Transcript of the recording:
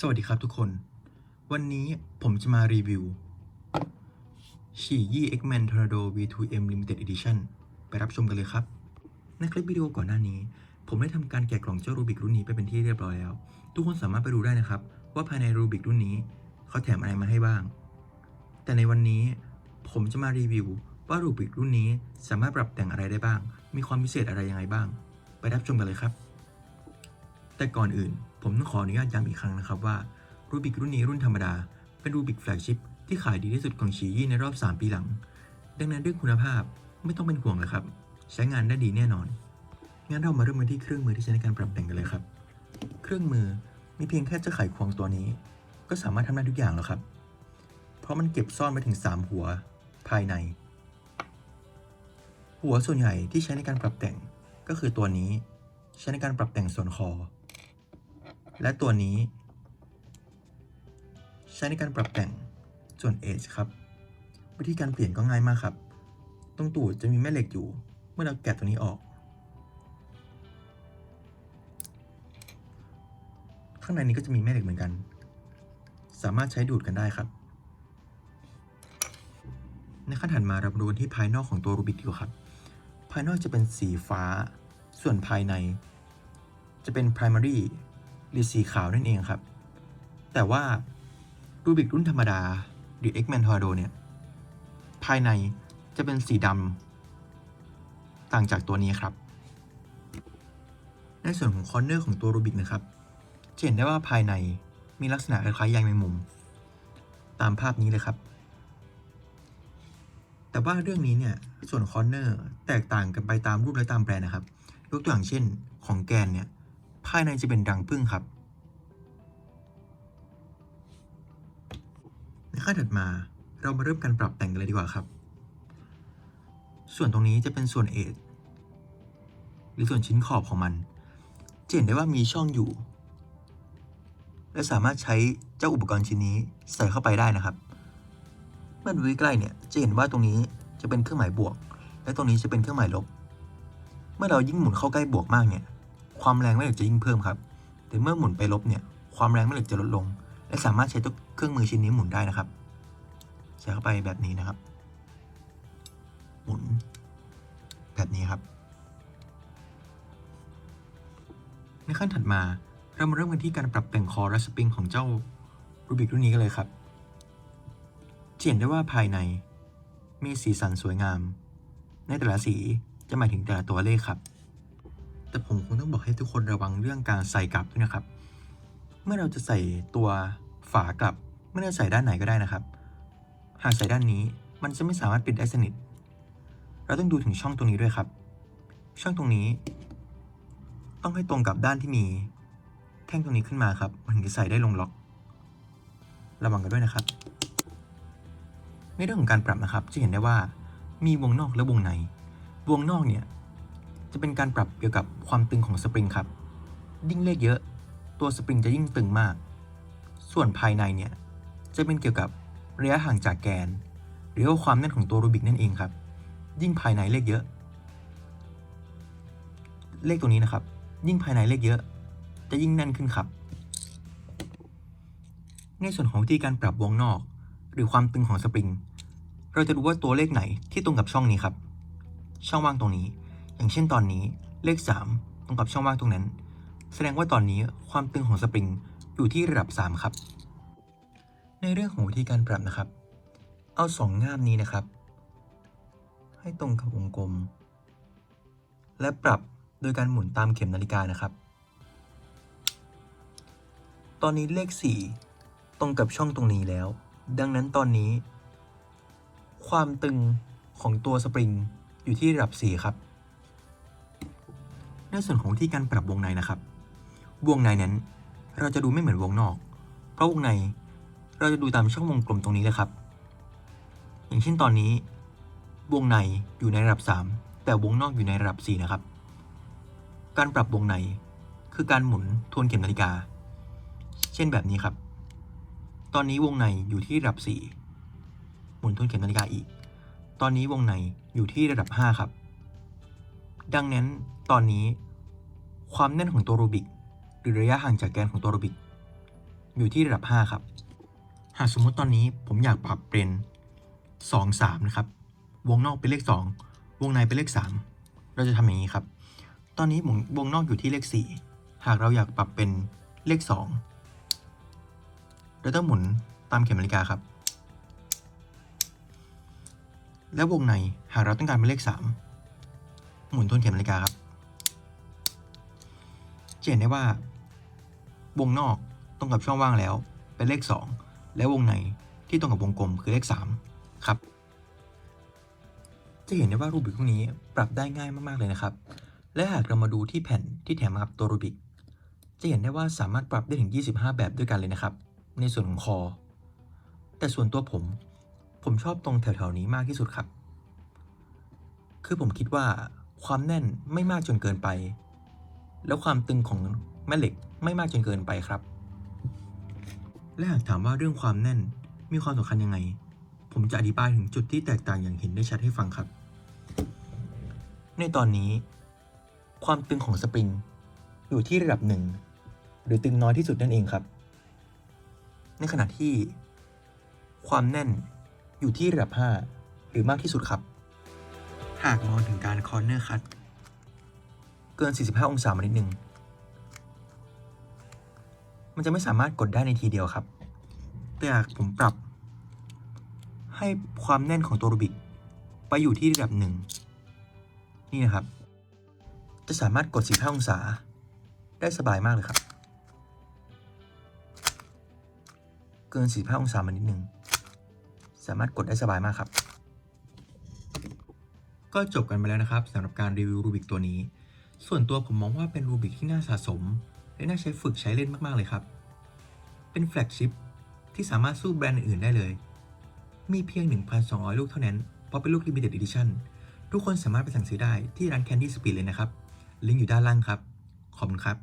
สวัสดีครับทุกคน วันนี้ผมจะมารีวิวฉี่ยี่ X-Men Tornado V2M Limited Edition ไปรับชมกันเลยครับ ในคลิปวิดีโอก่อนหน้านี้ ผมได้ทำการแกะกล่องเจ้ารูบิกรุ่นนี้ไปเป็นที่เรียบร้อยแล้ว ทุกคนสามารถไปดูได้นะครับ ว่าภายในรูบิกรุ่นนี้เขาแถมอะไรมาให้บ้าง แต่ในวันนี้ผมจะมารีวิวว่ารูบิกรุ่นนี้สามารถปรับแต่งอะไรได้บ้าง มีความพิเศษอะไรยังไงบ้าง ไปรับชมกันเลยครับ แต่ก่อนอื่น ผมต้องขออนุญาตย้ำอีกครั้งนะครับว่ารูบิกรุ่นนี้รุ่นธรรมดา เป็นรูบิกแฟลกชิพที่ขายดีที่สุดของฉียี่ในรอบ 3 ปีหลัง ดังนั้นเรื่องคุณภาพไม่ต้องเป็นห่วงเลยครับ ใช้งานได้ดีแน่นอน งั้นเรามาเริ่มกันที่เครื่องมือที่ใช้ในการปรับแต่งกันเลยครับ เครื่องมือมีเพียงแค่เจ้าไขควงตัวนี้ ก็สามารถทำได้ทุกอย่างแล้วครับ เพราะมันเก็บซ่อนไว้ถึง 3 หัวภายใน หัวส่วนใหญ่ที่ใช้ในการปรับแต่งก็คือตัวนี้ ใช้ในการปรับแต่งส่วนคอ และตัวนี้ ใช้ในการปรับแต่งส่วน Edge ครับ วิธีการเปลี่ยนก็ง่ายมากครับ ตรงตูดจะมีแม่เหล็กอยู่ เมื่อเราแกะตัวนี้ออก ข้างในนี้ก็จะมีแม่เหล็กเหมือนกัน สามารถใช้ดูดกันได้ครับ ในขั้นถัดมาเรามาดูที่ภายนอกของตัวรูบิกดีกว่าครับ ภายนอกจะเป็นสีฟ้า ส่วนภายใน จะเป็น primary หรือสีขาวนั่นเองครับ แต่ว่ารูบิกรุ่นธรรมดาหรือ X-Men Tornado เนี่ย ภายในจะเป็นสีดำต่างจากตัวนี้ครับ ในส่วนของคอร์เนอร์ของตัวรูบิกนะครับจะเห็นได้ว่าภายในมีลักษณะคล้ายๆใยแมงมุม ตามภาพนี้เลยครับ แต่ว่าเรื่องนี้เนี่ยส่วนคอร์เนอร์แตกต่างกันไปตามรูปและตามแบรนด์นะครับ ยกตัวอย่างเช่นของแกนเนี่ย ภายในจะเป็นรังผึ้งครับ ในขั้นถัดมาเรามาเริ่มการปรับแต่งกันเลยดีกว่าครับ ส่วนตรงนี้จะเป็นส่วนเอทหรือส่วนชิ้นขอบของมันจะเห็นได้ว่ามีช่องอยู่ และสามารถใช้เจ้าอุปกรณ์ชิ้นนี้ใส่เข้าไปได้นะครับ เมื่อดูใกล้เนี่ยจะเห็นว่าตรงนี้จะเป็นเครื่องหมายบวก และตรงนี้จะเป็นเครื่องหมายลบ เมื่อเรายิ่งหมุนเข้าใกล้บวกมากเนี่ย ความแรงแม่เหล็กจะยิ่งเพิ่มครับ แต่เมื่อหมุนไปลบเนี่ย ความแรงแม่เหล็กจะลดลง และสามารถใช้ตัวเครื่องมือชิ้นนี้หมุนได้นะครับใส่เข้าไปแบบนี้นะครับ หมุน แบบนี้ครับ ในขั้นถัดมาเรามาเริ่มกันที่การปรับแต่งคอและสปริงของเจ้ารูบิกรุ่นนี้กันเลยครับเห็นได้ว่าภายในมีสีสันสวยงาม ในแต่ละสีจะหมายถึงแต่ละตัวเลขครับ แต่ผมคงต้องบอกให้ทุกคนระวังเรื่องการใส่กลับด้วยนะครับ เมื่อเราจะใส่ตัวฝากลับไม่ได้ใส่ด้านไหนก็ได้นะครับ หากใส่ด้านนี้มันจะไม่สามารถปิดได้สนิท เราต้องดูถึงช่องตรงนี้ด้วยครับ ช่องตรงนี้ ต้องให้ตรงกับด้านที่มี แท่งตรงนี้ขึ้นมาครับ มันถึงจะใส่ได้ลงล็อก ระวังกันด้วยนะครับ ในเรื่องของการปรับนะครับ จะเห็นได้ว่ามีวงนอกและวงใน วงนอกเนี่ย จะเป็นการปรับเกี่ยวกับความตึงของสปริงครับ ยิ่งเลขเยอะ ตัวสปริงจะยิ่งตึงมาก ส่วนภายในเนี่ย จะเป็นเกี่ยวกับระยะห่างจากแกน หรือว่าความแน่นของตัวรูบิกนั่นเองครับ ยิ่งภายในเลขเยอะ เลขตัวนี้นะครับ ยิ่งภายในเลขเยอะ จะยิ่งแน่นขึ้นครับ ในส่วนของวิธีการปรับวงนอก หรือความตึงของสปริง เราจะดูว่าตัวเลขไหนที่ตรงกับช่องนี้ครับ ช่องว่างตรงนี้ อย่างเช่นตอนนี้เลข 3 ตรงกับช่องว่างตรงนั้น แสดงว่าตอนนี้ความตึงของสปริงอยู่ที่ระดับ 3 ครับ ในเรื่องของวิธีการปรับนะครับ เอาสองง่ามนี้นะครับ ให้ตรงกับวงกลม และปรับโดยการหมุนตามเข็มนาฬิกานะครับ ตอนนี้เลข 4 ตรงกับช่องตรงนี้แล้ว ดังนั้นตอนนี้ ความตึงของตัวสปริงอยู่ที่ระดับ 4 ครับ ในส่วนของวิธีการปรับวงในนะครับ วงในนั้น เราจะดูไม่เหมือนวงนอก เพราะวงในเราจะดูตามช่องวงกลมตรงนี้เลยครับ อย่างเช่นตอนนี้ วงในอยู่ในระดับ 3 แต่วงนอกอยู่ในระดับ 4 นะครับ การปรับวงในคือการหมุนทวนเข็มนาฬิกา เช่นแบบนี้ครับ ตอนนี้วงในอยู่ที่ระดับ 4 หมุนทวนเข็มนาฬิกาอีก ตอนนี้วงในอยู่ที่ระดับ 5 ครับ ดังนั้นตอนนี้ ความแน่นของตัวรูบิก หรือระยะห่างจากแกนของตัวรูบิก อยู่ที่ระดับ 5 ครับ หากสมมุติตอนนี้ผมอยากปรับเป็น2 3นะครับ วงนอกเป็นเลข 2 วงในเป็นเลข 3 เราจะทำอย่างนี้ครับ ตอนนี้วงวงนอกอยู่ที่เลข 4 หากเราอยากปรับเป็นเลข 2 เราต้องหมุนตามเข็มนาฬิกาครับ และวงในหากเราต้องการเป็นเลข 3 หมุนทวนเข็มนาฬิกาครับ จะเห็นได้ว่า วงนอกตรงกับช่องว่างแล้ว เป็นเลข 2 และวงในที่ตรงกับวงกลมคือเลข 3 ครับ จะเห็นได้ว่ารูบิกพวกนี้ปรับได้ง่ายมากๆเลยนะครับ และหากเรามาดูที่แผ่นที่แถมมากับตัวรูบิก จะเห็นได้ว่าสามารถปรับได้ถึง 25 แบบด้วยกันเลยนะครับ ในส่วนของคอ แต่ส่วนตัวผม ผมชอบตรงแถวๆนี้มากที่สุดครับ คือผมคิดว่าความแน่นไม่มากจนเกินไป แล้วความตึงของแม่เหล็กไม่มากจนเกินไปครับ และหากถามว่าเรื่องความแน่นมีความสำคัญยังไง ผมจะอธิบายถึงจุดที่แตกต่างอย่างเห็นได้ชัดให้ฟังครับ ในตอนนี้ ความตึงของสปริงอยู่ที่ระดับหนึ่งหรือตึงน้อยที่สุดนั่นเองครับ ในขณะที่ ความแน่นอยู่ที่ระดับ 5 หรือมากที่สุดครับ หากมองถึงการคอร์เนอร์คัต เกิน 45 องศามานิดนึง มันจะไม่สามารถกดได้ในทีเดียวครับ แต่หากผมปรับให้ความแน่นของตัวรูบิก ไปอยู่ที่ระดับหนึ่งนี่นะครับ จะสามารถกด 45 องศา ได้สบายมากเลยครับ เกิน 45 องศามานิดนึง สามารถกดได้สบายมากครับ ก็จบกันไปแล้วนะครับสำหรับการรีวิวรูบิกตัวนี้ ส่วนตัวผมมองว่าเป็นรูบิกที่น่าสะสม และน่าใช้ฝึกใช้เล่นมากๆเลยครับ เป็นแฟลกชิพที่สามารถสู้แบรนด์อื่นได้เลย มีเพียง 1,200 ลูกเท่านั้น เพราะเป็นลูก Limited Edition ทุกคนสามารถไปสั่งซื้อได้ที่ร้าน Candy Speed เลยนะครับ ลิงก์อยู่ด้านล่างครับ ขอบคุณครับ